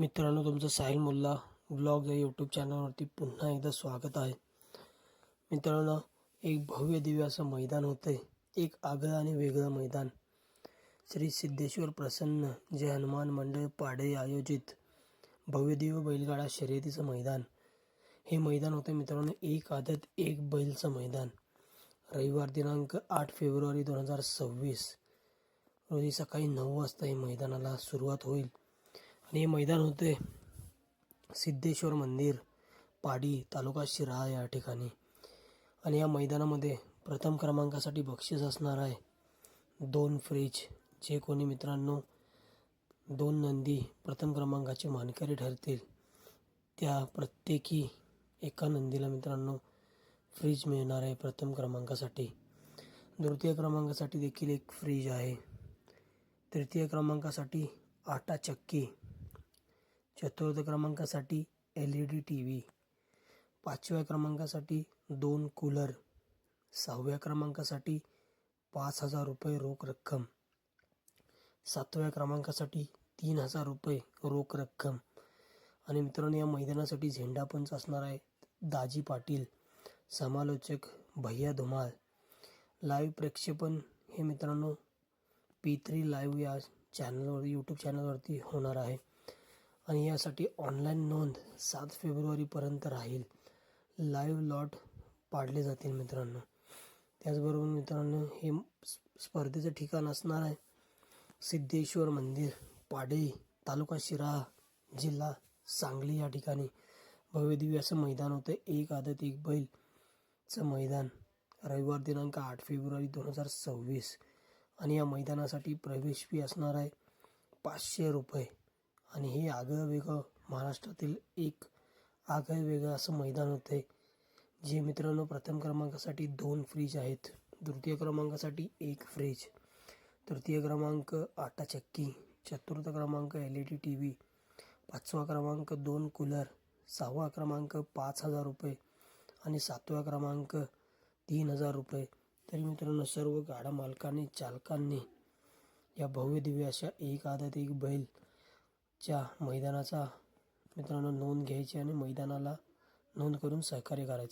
मित्रांनो तुमचं साहिल मुल्ला ब्लॉग या यूट्यूब चॅनलवरती पुन्हा एकदा स्वागत आहे. मित्रांनो एक भव्य दिव्य असं मैदान होतं आहे एक आगळं आणि वेगळं मैदान. श्री सिद्धेश्वर प्रसन्न जय हनुमान मंडळ पाडे आयोजित भव्य दिव्य बैलगाडा शर्यतीचं मैदान. हे मैदान होतं मित्रांनो एक आदत एक बैलचं मैदान. रविवार दिनांक आठ फेब्रुवारी दोन हजार सव्वीस. रोजी सकाळी नऊ वाजता हे मैदानाला सुरुवात होईल. आणि हे मैदान होते सिद्धेश्वर मंदिर पाडी तालुका शिराळा या ठिकाणी. आणि या मैदानामध्ये प्रथम क्रमांकासाठी बक्षीस असणार आहे दोन फ्रीज जे कोणी मित्रांनो दोन नंदी प्रथम क्रमांकाचे मानकरी ठरतील त्या प्रत्येकी एका नंदीला मित्रांनो फ्रीज मिळणार आहे प्रथम क्रमांकासाठी. द्वितीय क्रमांकासाठी देखील एक फ्रीज आहे. तृतीय क्रमांकासाठी आटा चक्की चतुर्थ क्रमांकासाठी L E D T V पाचव्या क्रमांकासाठी दोन कूलर सहाव्या क्रमांकासाठी पाच हजार रुपये रोख रक्कम सातव्या क्रमांकासाठी तीन हजार रुपये रोख रक्कम. आणि मित्रांनो या मैदानासाठी झेंडापंच असणार आहे दाजी पाटील समालोचक भैया धुमाल लाईव्ह प्रेक्षेपण हे मित्रांनो पी थ्री लाईव्ह या चॅनलवर यूट्यूब चॅनलवरती होणार आहे. आणि यासाठी ऑनलाईन नोंद सात फेब्रुवारीपर्यंत राहील. लाईव्ह लॉट पाडले जातील मित्रांनो. त्याचबरोबर मित्रांनो हे स्पर्धेचं ठिकाण असणार आहे. सिद्धेश्वर मंदिर पाडे तालुका शिराळा जिल्हा सांगली या ठिकाणी. भव्यदिव्य असं मैदान होतं. एक आदत एक बैलचं मैदान. रविवार दिनांक आठ फेब्रुवारी दोन हजार सव्वीस. आणि या मैदानासाठी प्रवेश फी असणार आहे पाचशे रुपये. आणि हे आगळं वेगळं महाराष्ट्रातील एक आगळं वेगळं असं मैदान होतं. आहे जे मित्रांनो प्रथम क्रमांकासाठी दोन फ्रीज आहेत. तृतीय क्रमांकासाठी एक फ्रीज तृतीय क्रमांक आटा चक्की. चतुर्थ क्रमांक L E D T V पाचवा क्रमांक दोन कूलर सहावा क्रमांक पाच हजार रुपये. आणि सातवा क्रमांक तीन हजार रुपये. तरी मित्रांनो सर्व गाडा मालकांनी चालकांनी या भव्य दिव्य अशा एक आदत एक बैल च्या मैदानाचा मित्रांनो नोंद घ्यायची आणि मैदानाला नोंद करून सहकार्य करायचं.